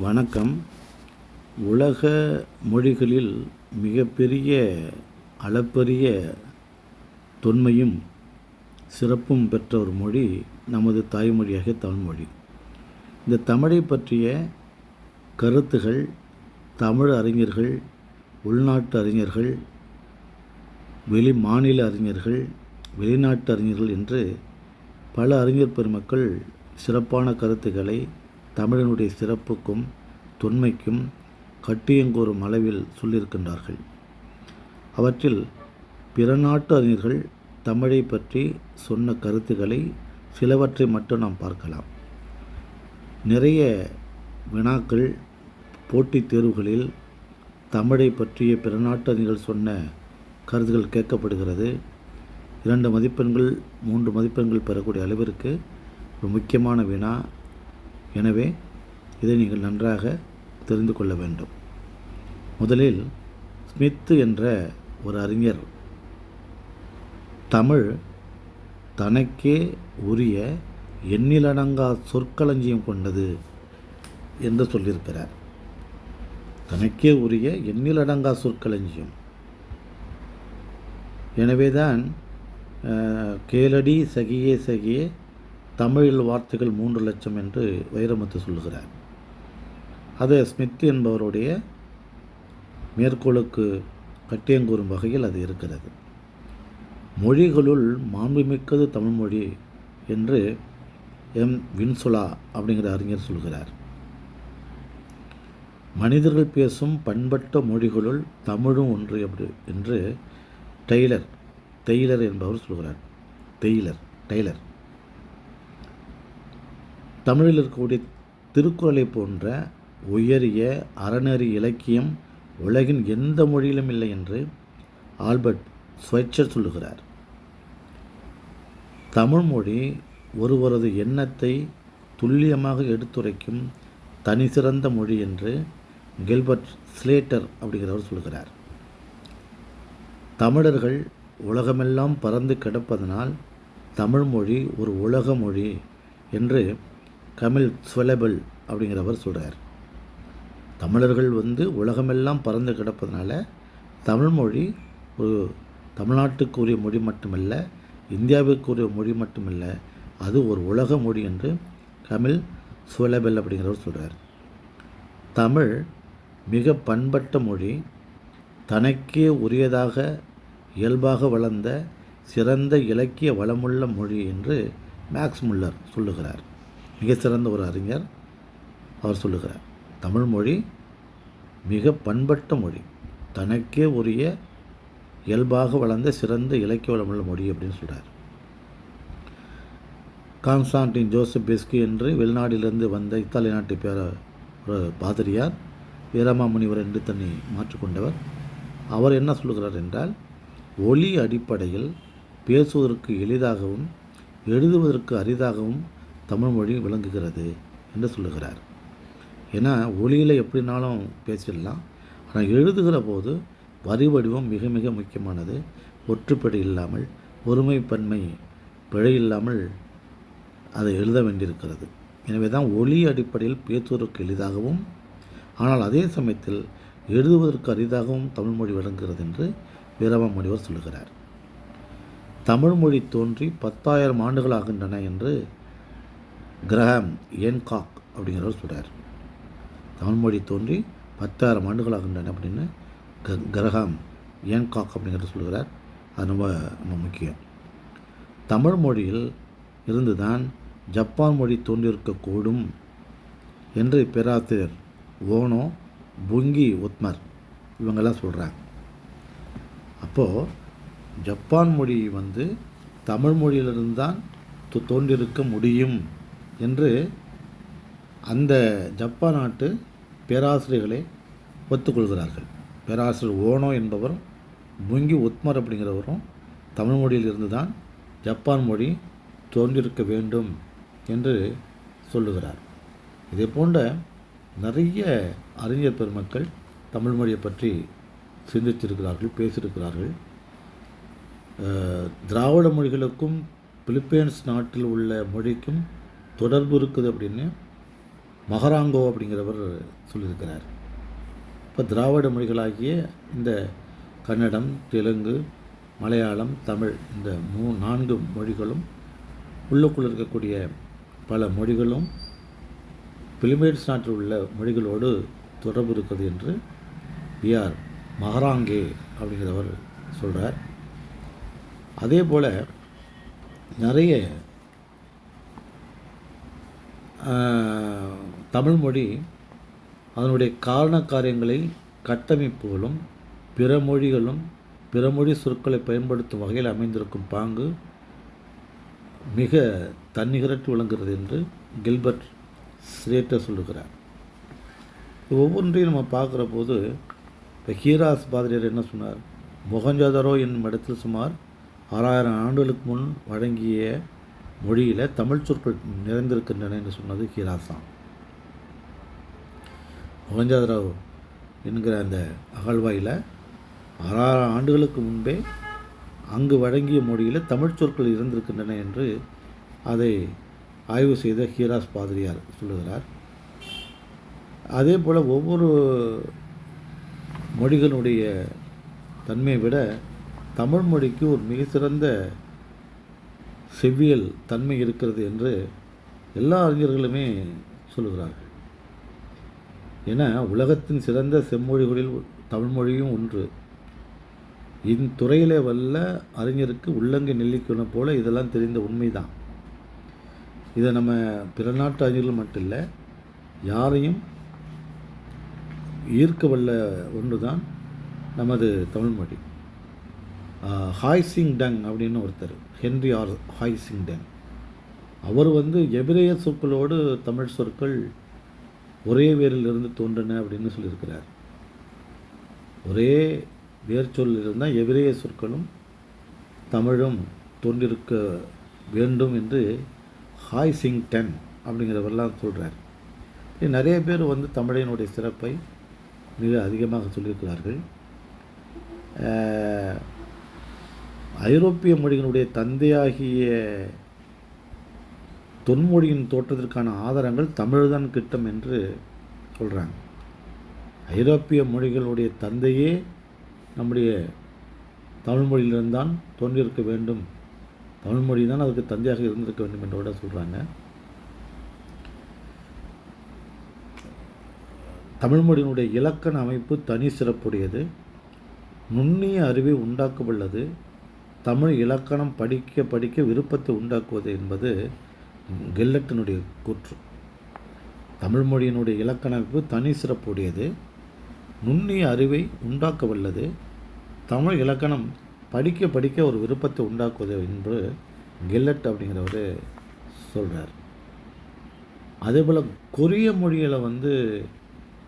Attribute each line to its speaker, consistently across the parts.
Speaker 1: வணக்கம். உலக மொழிகளில் மிகப்பெரிய அளப்பரிய தொன்மையும் சிறப்பும் பெற்ற ஒரு மொழி நமது தாய்மொழியாக தமிழ்மொழி. இந்த தமிழை பற்றிய கருத்துகள் தமிழ் அறிஞர்கள் உள்நாட்டு அறிஞர்கள் வெளி மாநில அறிஞர்கள் வெளிநாட்டு அறிஞர்கள் என்று பல அறிஞர் பெருமக்கள் சிறப்பான கருத்துக்களை தமிழனுடைய சிறப்புக்கும் தொன்மைக்கும் கட்டியங்கோரும் அளவில் சொல்லியிருக்கின்றார்கள். அவற்றில் பிற நாட்டு அறிஞர்கள் தமிழை பற்றி சொன்ன கருத்துக்களை சிலவற்றை மட்டும் நாம் பார்க்கலாம். நிறைய வினாக்கள் போட்டித் தேர்வுகளில் தமிழை பற்றிய பிற நாட்டு அறிஞர்கள் சொன்ன கருத்துகள் கேட்கப்படுகிறது. இரண்டு மதிப்பெண்கள் மூன்று மதிப்பெண்கள் பெறக்கூடிய அளவிற்கு ஒரு முக்கியமான வினா எனவே இதை நீங்கள் நன்றாக தெரிந்து கொள்ள வேண்டும். முதலில் ஸ்மித் என்ற ஒரு அறிஞர் தமிழ் தனக்கே உரிய எண்ணிலடங்கா சொற்களஞ்சியம் கொண்டது என்று சொல்லியிருக்கிறார். தனக்கே உரிய எண்ணிலடங்கா சொற்களஞ்சியம். எனவேதான் கேளடி சகியே சகியே தமிழில் வார்த்தைகள் மூன்று லட்சம் என்று வைரமுத்து சொல்லுகிறார். அது ஸ்மித் என்பவருடைய மேற்கோளுக்கு கட்டியங்கூறும் வகையில் அது இருக்கிறது. மொழிகளுள் மாண்புமிக்கது தமிழ்மொழி என்று எம். வின்சுலா அப்படிங்கிற அறிஞர் சொல்கிறார். மனிதர்கள் பேசும் பண்பட்ட மொழிகளுள் தமிழும் ஒன்று அப்படி என்று டெய்லர் டெய்லர் என்பவர் சொல்கிறார். Taylor Taylor. தமிழில் இருக்கக்கூடிய திருக்குறளை போன்ற உயரிய அறநெறி இலக்கியம் உலகின் எந்த மொழியிலும் இல்லை என்று ஆல்பர்ட் ஸ்வைச்சர் சொல்லுகிறார். தமிழ்மொழி ஒருவரது எண்ணத்தை துல்லியமாக எடுத்துரைக்கும் தனி சிறந்த மொழி என்று கில்பர்ட் ஸ்லேட்டர் அப்படிங்கிறவர் சொல்கிறார் தமிழர்கள் உலகமெல்லாம் பறந்து கிடப்பதனால் தமிழ்மொழி ஒரு உலக மொழி என்று கமில் ஸ்வெலபிள் அப்படிங்கிறவர் சொல்கிறார் தமிழர்கள் வந்து உலகமெல்லாம் பறந்து கிடப்பதனால தமிழ்மொழி ஒரு தமிழ்நாட்டுக்குரிய மொழி மட்டுமல்ல இந்தியாவுக்குரிய மொழி மட்டுமல்ல அது ஒரு உலக மொழி என்று கமில் சுவலபெல் அப்படிங்கிறவர் சொல்கிறார் தமிழ் மிக பண்பட்ட மொழி தனக்கே உரியதாக இயல்பாக வளர்ந்த சிறந்த இலக்கிய வளமுள்ள மொழி என்று மேக்ஸ் முல்லர் சொல்லுகிறார். மிக சிறந்த ஒரு அறிஞர் அவர் சொல்லுகிறார் தமிழ் மொழி மிக பண்பட்ட மொழி. தனக்கே உரிய இயல்பாக வளர்ந்த சிறந்த இலக்கிய வளமுள்ள மொழி அப்படின்னு சொல்கிறார் கான்ஸ்டான்டின் ஜோசப் பெஸ்கி என்று வெளிநாட்டிலிருந்து வந்த இத்தாலிய நாட்டு பேர ஒரு பாதிரியார் வீரமாமுனிவர் என்று தன்னை மாற்றிக்கொண்டவர் அவர் என்ன சொல்லுகிறார் என்றால் ஒலி அடிப்படையில் பேசுவதற்கு எளிதாகவும் எழுதுவதற்கு அரிதாகவும் தமிழ்மொழி விளங்குகிறது என்று சொல்லுகிறார். ஏன்னா ஒளியில் எப்படினாலும் பேசிடலாம். ஆனால் எழுதுகிற போது வரி வடிவம் மிக மிக முக்கியமானது. ஒற்றுப்படை இல்லாமல் ஒருமைப்பன்மை பிழை இல்லாமல் அதை எழுத வேண்டியிருக்கிறது. எனவே தான் ஒலி அடிப்படையில் பேசுவதற்கு எளிதாகவும் ஆனால் அதே சமயத்தில் எழுதுவதற்கு அரிதாகவும் தமிழ்மொழி விளங்குகிறது என்று வீரமாமொழிவர் சொல்லுகிறார். தமிழ்மொழி தோன்றி பத்தாயிரம் ஆண்டுகள் ஆகின்றன என்று கிரஹாம் ஏன்காக் அப்படிங்கிறவர் சொல்கிறார் தமிழ்மொழி தோன்றி பத்தாயிரம் ஆண்டுகள் ஆகின்றன அப்படின்னு க கிரஹாம் ஏன்காக் அப்படிங்கிறத சொல்கிறார் அது ரொம்ப ரொம்ப முக்கியம். தமிழ் மொழியில் இருந்து தான் ஜப்பான் மொழி தோன்றியிருக்கக்கூடும் என்று பேராசிரியர் ஓனோ புங்கி உத்மர் இவங்கெல்லாம் சொல்கிறாங்க அப்போது ஜப்பான் மொழி வந்து தமிழ் மொழியிலிருந்து தான் தோன்றியிருக்க முடியும். என்று அந்த ஜப்பான் நாட்டு பேராசிரியர்களை ஒத்துக்கொள்கிறார்கள். பேராசிரியர் ஓனோ என்பவரும் புங்கி உத்மர் அப்படிங்கிறவரும் தமிழ் மொழியிலிருந்து தான் ஜப்பான் மொழி தோன்றியிருக்க வேண்டும் என்று சொல்லுகிறார். இதே போன்ற நிறைய அறிஞர் பெருமக்கள் தமிழ் மொழியை பற்றி சிந்தித்திருக்கிறார்கள் பேசியிருக்கிறார்கள். திராவிட மொழிகளுக்கும் பிலிப்பைன்ஸ் நாட்டில் உள்ள மொழிக்கும் தொடர்பு இருக்குது அப்படின்னு மகராங்கோ அப்படிங்கிறவர் சொல்லியிருக்கிறார். இப்போ திராவிட மொழிகளாகிய இந்த கன்னடம் தெலுங்கு மலையாளம் தமிழ் இந்த மூ நான்கு மொழிகளும் உள்ளுக்குள் இருக்கக்கூடிய பல மொழிகளும் பிலிமேட்ஸ் நாட்டில் உள்ள மொழிகளோடு தொடர்பு இருக்குது என்று பிஆர் மகராங்கே அப்படிங்கிறவர் சொல்கிறார் அதே போல் நிறைய தமிழ்மொழி அதனுடைய காரண காரியங்களை கட்டமைப்புகளும் பிற மொழிகளும் பிற மொழி சொற்களை பயன்படுத்தும் வகையில் அமைந்திருக்கும் பாங்கு மிக தன்னிகரட்டு விளங்குகிறது என்று கில்பர்ட் ஸ்ரேட்டர் சொல்லுகிறார். ஒவ்வொன்றையும் நம்ம பார்க்குற போது இப்போ ஹீராஸ் பாதிரியர் என்ன சொன்னார்? மொகஞ்சாதரோ என்னும் இடத்தில் சுமார் ஆறாயிரம் ஆண்டுகளுக்கு முன் வழங்கிய மொழியில் தமிழ் சொற்கள் நிறைந்திருக்கின்றன என்று சொன்னது ஹீராசான் மொகஞ்சாதரோ என்கிற அந்த அகழ்வாயில் ஆறாயிரம் ஆண்டுகளுக்கு முன்பே அங்கு வழங்கிய மொழியில் தமிழ் சொற்கள் இருந்திருக்கின்றன என்று அதை ஆய்வு செய்த ஹீராஸ் பாதிரியார் சொல்லுகிறார். அதே போல் ஒவ்வொரு மொழிகளுடைய தன்மையை விட தமிழ் மொழிக்கு ஒரு மிக சிறந்த செவ்வியல் தன்மை இருக்கிறது என்று எல்லா அறிஞர்களுமே சொல்லுகிறார்கள். ஏன்னா உலகத்தின் சிறந்த செம்மொழிகளில் தமிழ்மொழியும் ஒன்று. இத்துறையிலே வல்ல அறிஞருக்கு உள்ளங்கை நெல்லிக்கணும் போல இதெல்லாம் தெரிந்த உண்மைதான். இதை நம்ம பிற நாட்டு அறிஞர்கள் மட்டும் இல்லை யாரையும் ஈர்க்க வல்ல ஒன்று தான் நமது தமிழ்மொழி. ஹாய் சிங் டங் அப்படின்னு ஒருத்தர் Henry R hi Singh tongue அவர் வந்து எபிரேய சொற்களோடு தமிழ் சொற்கள் ஒரே வேரிலிருந்து தோன்றின அப்படின்னு சொல்லியிருக்கிறார். ஒரே வேர் சொல்லிருந்தால் எபிரேய சொற்களும் தமிழும் தோன்றிருக்க வேண்டும் என்று ஹாய் சிங் டென் அப்படிங்கிறவரெல்லாம் சொல்கிறார் நிறைய பேர் வந்து தமிழினுடைய சிறப்பை மிக அதிகமாக சொல்லியிருக்கிறார்கள். ஐரோப்பிய மொழிகளுடைய தந்தையாகிய தொன்மொழியின் தோற்றத்திற்கான ஆதாரங்கள் தமிழ்தான் கிட்டம் என்று சொல்கிறாங்க ஐரோப்பிய மொழிகளுடைய தந்தையே நம்முடைய தமிழ்மொழியிலிருந்தான் தோன்றியிருக்க வேண்டும். தமிழ்மொழி தான் அதுக்கு தந்தையாக இருந்திருக்க வேண்டும் என்று கூட சொல்கிறாங்க தமிழ்மொழியினுடைய இலக்கண அமைப்பு தனி சிறப்புடையது. நுண்ணிய அறிவை உண்டாக்கவல்லது. தமிழ் இலக்கணம் படிக்க படிக்க விருப்பத்தை உண்டாக்குவது என்பது கெல்லட்டினுடைய கூற்று. தமிழ் மொழியினுடைய இலக்கண அமைப்பு தனி சிறப்புடையது. நுண்ணிய அறிவை உண்டாக்க வல்லது தமிழ் இலக்கணம் படிக்க படிக்க ஒரு விருப்பத்தை உண்டாக்குவது என்று கெல்லட் அப்படிங்கிறவர் சொல்கிறார் அதே போல் கொரிய மொழியில் வந்து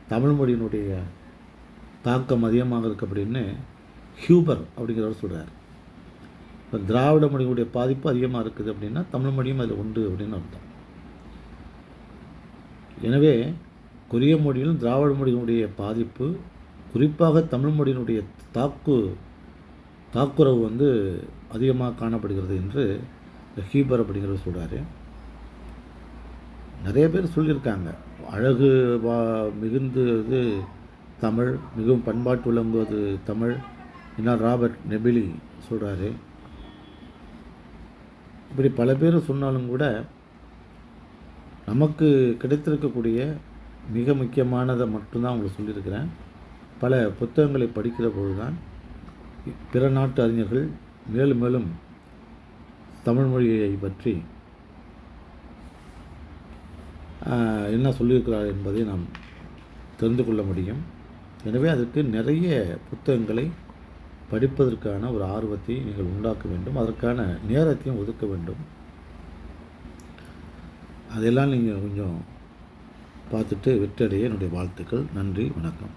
Speaker 1: தமிழ் மொழியினுடைய தாக்கம் அதிகமாக இருக்குது அப்படின்னு ஹியூபர் அப்படிங்கிறவர் சொல்கிறார் இப்போ திராவிட மொழியினுடைய பாதிப்பு அதிகமாக இருக்குது அப்படின்னா தமிழ் மொழியும் அதில் உண்டு அப்படின்னு அர்த்தம். எனவே கொரிய மொழியிலும் திராவிட மொழியினுடைய பாதிப்பு குறிப்பாக தமிழ் மொழியினுடைய தாக்கு தாக்குறவு வந்து அதிகமாக காணப்படுகிறது என்று ஹீபர் அப்படிங்கிறவர் சொல்கிறாரு நிறைய பேர் சொல்லியிருக்காங்க. அழகு வா மிகுந்தது தமிழ் மிகவும் பண்பாட்டு விளங்குவது தமிழ் என்ன ராபர்ட் நெபிலி சொல்கிறாரு இப்படி பல பேர் சொன்னாலும் கூட நமக்கு கிடைத்திருக்கக்கூடிய மிக முக்கியமானதை மட்டும்தான் உங்களுக்கு சொல்லியிருக்கிறேன். பல புத்தகங்களை படிக்கிற பொழுது தான் பிற நாட்டு அறிஞர்கள் மேலும் மேலும் தமிழ் மொழியை பற்றி என்ன சொல்லியிருக்கிறார் என்பதை நாம் தெரிந்து கொள்ள முடியும். எனவே அதற்கு நிறைய புத்தகங்களை படிப்பதற்கான ஒரு ஆர்வத்தை நீங்கள் உண்டாக்க வேண்டும். அதற்கான நேரத்தையும் ஒதுக்க வேண்டும். அதெல்லாம் நீங்கள் கொஞ்சம் பார்த்துட்டு வெற்றடைய என்னுடைய வாழ்த்துக்கள். நன்றி வணக்கம்.